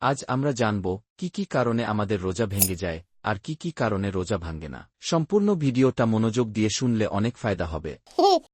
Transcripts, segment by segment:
আজ আমরা জানব কি কি কারণে আমাদের রোজা ভেঙে যায় আর কি কি কারণে রোজা ভাঙ্গে না। সম্পূর্ণ ভিডিওটা মনোযোগ দিয়ে শুনলে অনেক ফায়দা হবে।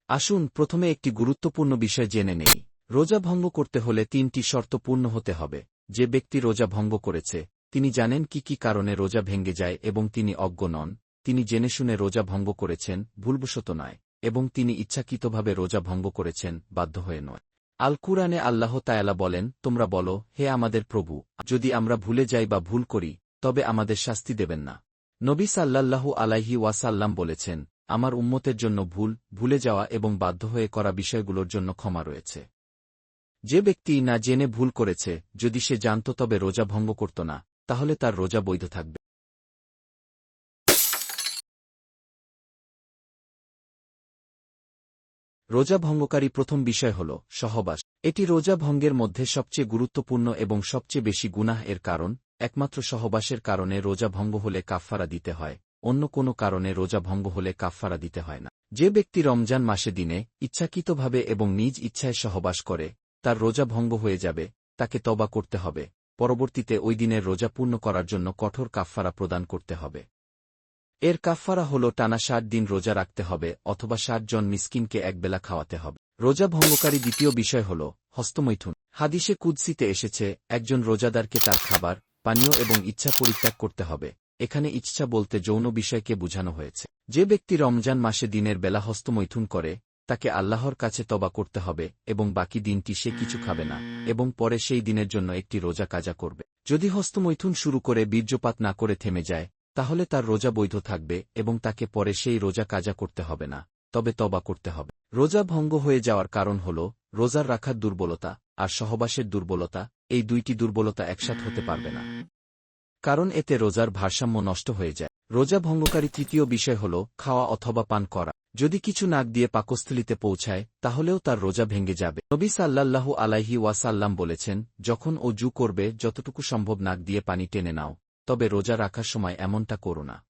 আসুন প্রথমে একটি গুরুত্বপূর্ণ বিষয় জেনে নেই। রোজা ভঙ্গ করতে হলে তিনটি শর্ত পূর্ণ হতে হবে। যে ব্যক্তি রোজা ভঙ্গ করেছে, তিনি জানেন কি কি কারণে রোজা ভেঙে যায় এবং তিনি অজ্ঞ নন। তিনি জেনে শুনে রোজা ভঙ্গ করেছেন, ভুলবশত নয়, এবং তিনি ইচ্ছাকৃতভাবে রোজা ভঙ্গ করেছেন, বাধ্য হয়ে নয়। আল কুরআনে আল্লাহ তায়ালা বলেন, তোমরা বলো, হে আমাদের প্রভু, যদি আমরা ভুলে যাই বা ভুল করি, তবে আমাদের শাস্তি দেবেন না। নবী সাল্লাল্লাহু আলাইহি ওয়াসাল্লাম বলেছেন, আমার উম্মতের জন্য ভুল, ভুলে যাওয়া এবং বাধ্য হয়ে করা বিষয়গুলোর জন্য ক্ষমা রয়েছে। যে ব্যক্তি না জেনে ভুল করেছে, যদি সে জানত তবে রোজা ভঙ্গ করত না, তাহলে তার রোজা বৈধ থাকবে। রোজা ভঙ্গকারী প্রথম বিষয় হল সহবাস। এটি রোজা ভঙ্গের মধ্যে সবচেয়ে গুরুত্বপূর্ণ এবং সবচেয়ে বেশি গুনাহ এর কারণ, একমাত্র সহবাসের কারণে রোজা ভঙ্গ হলে কাফফারা দিতে হয়, অন্য কোনো কারণে রোজা ভঙ্গ হলে কাফফারা দিতে হয় না। যে ব্যক্তি রমজান মাসে দিনে ইচ্ছাকৃতভাবে এবং নিজ ইচ্ছায় সহবাস করে, তার রোজা ভঙ্গ হয়ে যাবে, তাকে তবা করতে হবে। পরবর্তীতে ওই দিনের রোজা পূর্ণ করার জন্য কঠোর কাফফারা প্রদান করতে হবে। এর কাফফারা হল টানা ষাট দিন রোজা রাখতে হবে অথবা ষাট জন মিসকিনকে একবেলা খাওয়াতে হবে। রোজা ভঙ্গকারী দ্বিতীয় বিষয় হল হস্তমৈথুন। হাদিসে কুদ্সিতে এসেছে, একজন রোজাদারকে তার খাবার, পানীয় এবং ইচ্ছা পরিত্যাগ করতে হবে। এখানে ইচ্ছা বলতে যৌন বিষয়কে বুঝানো হয়েছে। যে ব্যক্তি রমজান মাসে দিনের বেলা হস্তমৈথুন করে, তাকে আল্লাহর কাছে তবা করতে হবে এবং বাকি দিনটি সে কিছু খাবে না এবং পরে সেই দিনের জন্য একটি রোজা কাজা করবে। যদি হস্তমৈথুন শুরু করে বীর্যপাত না করে থেমে যায় তাহলে তার রোজা বৈধ থাকবে এবং তাকে পরে সেই রোজা কাজা করতে হবে না, তবে তবা করতে হবে। রোজা ভঙ্গ হয়ে যাওয়ার কারণ হল, রোজার রাখার দুর্বলতা আর সহবাসের দুর্বলতা, এই দুইটি দুর্বলতা একসাথ হতে পারবে না। কারণ এতে রোজার ভারসাম্য নষ্ট হয়ে যায়। রোজা ভঙ্গকারী তৃতীয় বিষয় হল, খাওয়া অথবা পান করা। যদি কিছু নাক দিয়ে পাকস্থলিতে পৌঁছায়, তাহলেও তার রোজা ভেঙে যাবে। নবী সাল্লাল্লাহু আলাইহি ওয়াসাল্লাম বলেছেন, যখন ও জু করবে, যতটুকু সম্ভব নাক দিয়ে পানি টেনে নাও। তবে রোজা রাখার সময় এমনটা করো না।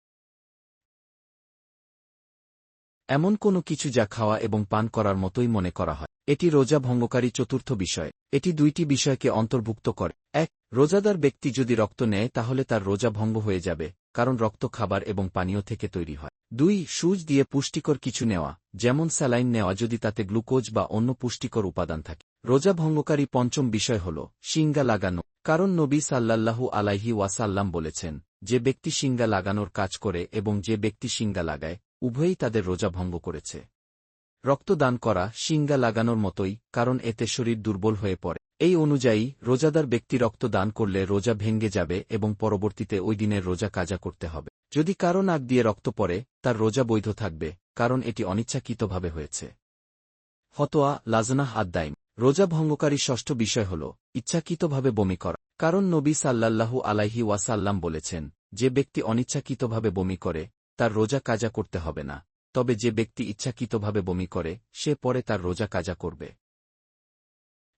এমন কোনো কিছু যা খাওয়া এবং পান করার মতোই মনে করা হয়। এটি রোজা ভঙ্গকারী চতুর্থ বিষয়। এটি দুইটি বিষয়কে অন্তর্ভুক্ত করে। এক, রোজাদার ব্যক্তি যদি রক্ত নেয়, তাহলে তার রোজা ভঙ্গ হয়ে যাবে, কারণ রক্ত খাবার এবং পানীয় থেকে তৈরি হয়। দুই সুজ দিয়ে পুষ্টিকর কিছু নেওয়া, যেমন স্যালাইন নেওয়া যদি তাতে গ্লুকোজ বা অন্য পুষ্টিকর উপাদান থাকে। রোজা ভঙ্গকারী পঞ্চম বিষয় হল শিঙ্গা লাগানো। কারণ নবী সাল্লাল্লাহু আলাইহি ওয়াসাল্লাম বলেছেন, যে ব্যক্তি শিঙ্গা লাগানোর কাজ করে এবং যে ব্যক্তি শিঙ্গা লাগায়, উভয়ই তাদের রোজা ভঙ্গ করেছে। রক্তদান করা শিঙ্গা লাগানোর মতোই, কারণ এতে শরীর দুর্বল হয়ে পড়ে। এই অনুযায়ী, রোজাদার ব্যক্তি রক্ত দান করলে রোজা ভেঙ্গে যাবে এবং পরবর্তীতে ওই দিনের রোজা কাজা করতে হবে। যদি কারও নাক দিয়ে রক্ত পড়ে, তার রোজা বৈধ থাকবে, কারণ এটি অনিচ্ছাকৃতভাবে হয়েছে। ফতোয়া লাজনাহ আদ্দাইম। রোজা ভঙ্গকারী ষষ্ঠ বিষয় হল, ইচ্ছাকৃতভাবে বমি করা। কারণ নবী সাল্লাল্লাহু আলাইহি ওয়াসাল্লাম বলেছেন, যে ব্যক্তি অনিচ্ছাকৃতভাবে বমি করে, তার রোজা কাজা করতে হবে না। তবে যে ব্যক্তি ইচ্ছাকৃতভাবে বমি করে, সে পরে তার রোজা কাজা করবে।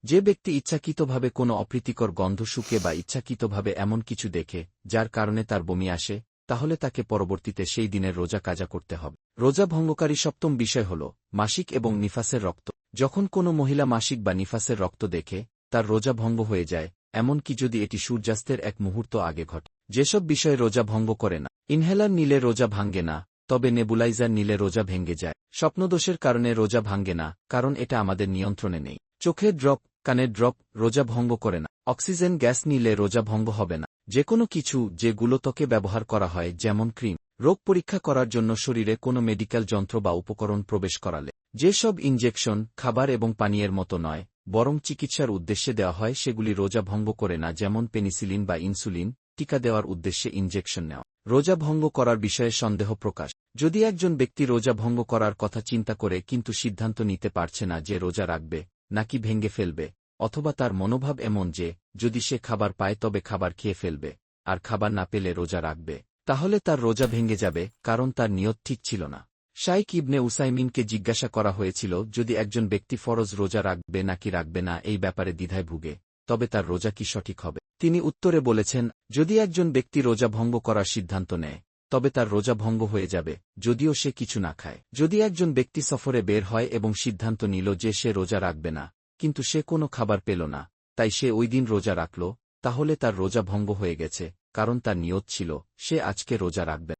যে ব্যক্তি ইচ্ছাকৃতভাবে কোনো অপ্রীতিকর গন্ধ শুকে বা ইচ্ছাকৃতভাবে এমন কিছু দেখে, যার কারণে তার বমি আসে, তাহলে তাকে পরবর্তীতে সেই দিনের রোজা কাজা করতে হবে। রোজা ভঙ্গকারী সপ্তম বিষয় হল, মাসিক এবং নিফাসের রক্ত। যখন কোনো মহিলা মাসিক বা নিফাসের রক্ত দেখে, তার রোজা ভঙ্গ হয়ে যায়, এমনকি যদি এটি সূর্যাস্তের এক মুহূর্ত আগে ঘটে। যেসব বিষয়ে রোজা ভঙ্গ করে না, ইনহেলার নিলে রোজা ভাঙ্গে না, তবে নেবুলাইজার নিলে রোজা ভেঙ্গে যায়। স্বপ্নদোষের কারণে রোজা ভাঙ্গে না, কারণ এটা আমাদের নিয়ন্ত্রণে নেই। চোখের ড্রপ কানের ড্রপ, রোজা ভঙ্গ করে না। অক্সিজেন গ্যাস নিলে রোজা ভঙ্গ হবে না। যে কোনো কিছু যে গুলোতকে ব্যবহার করা হয়, যেমন ক্রিম। রোগ পরীক্ষা করার জন্য শরীরে কোনো মেডিকেল যন্ত্র বা উপকরণ প্রবেশ করালে, যেসব ইঞ্জেকশন খাবার এবং পানীয়ের মতো নয়, বরং চিকিৎসার উদ্দেশ্যে দেওয়া হয় সেগুলি রোজা ভঙ্গ করে না, যেমন পেনিসিলিন বা ইনসুলিন, টিকা দেওয়ার উদ্দেশ্যে ইঞ্জেকশন নেওয়া। রোজা ভঙ্গ করার বিষয়ে সন্দেহ প্রকাশ। যদি একজন ব্যক্তি রোজা ভঙ্গ করার কথা চিন্তা করে কিন্তু সিদ্ধান্ত নিতে পারছে না যে রোজা রাখবে, নাকি ভেঙ্গে ফেলবে, অথবা তার মনোভাব এমন যে, যদি সে খাবার পায় তবে খাবার খেয়ে ফেলবে, আর খাবার না পেলে রোজা রাখবে। তাহলে তার রোজা ভেঙে যাবে, কারণ তার নিয়ত ঠিক ছিল না। শাইক ইবনে উসাইমিনকে জিজ্ঞাসা করা হয়েছিল, যদি একজন ব্যক্তি ফরজ রোজা রাখবে নাকি রাখবে না, এই ব্যাপারে দ্বিধায় ভুগে, তবে তার রোজা কি সঠিক হবে? তিনি উত্তরে বলেছেন, যদি একজন ব্যক্তি রোজা ভঙ্গ করার সিদ্ধান্ত নেয়, তবে তার রোজা ভঙ্গ হয়ে যাবে, যদিও সে কিছু না খায়। যদি একজন ব্যক্তি সফরে বের হয় এবং সিদ্ধান্ত নিল যে সে রোজা রাখবে না, কিন্তু সে কোনো খাবার পেল না, তাই সে ওই দিন রোজা রাখল, তাহলে তার রোজা ভঙ্গ হয়ে গেছে কারণ তার নিয়ত ছিল সে আজকে রোজা রাখবে।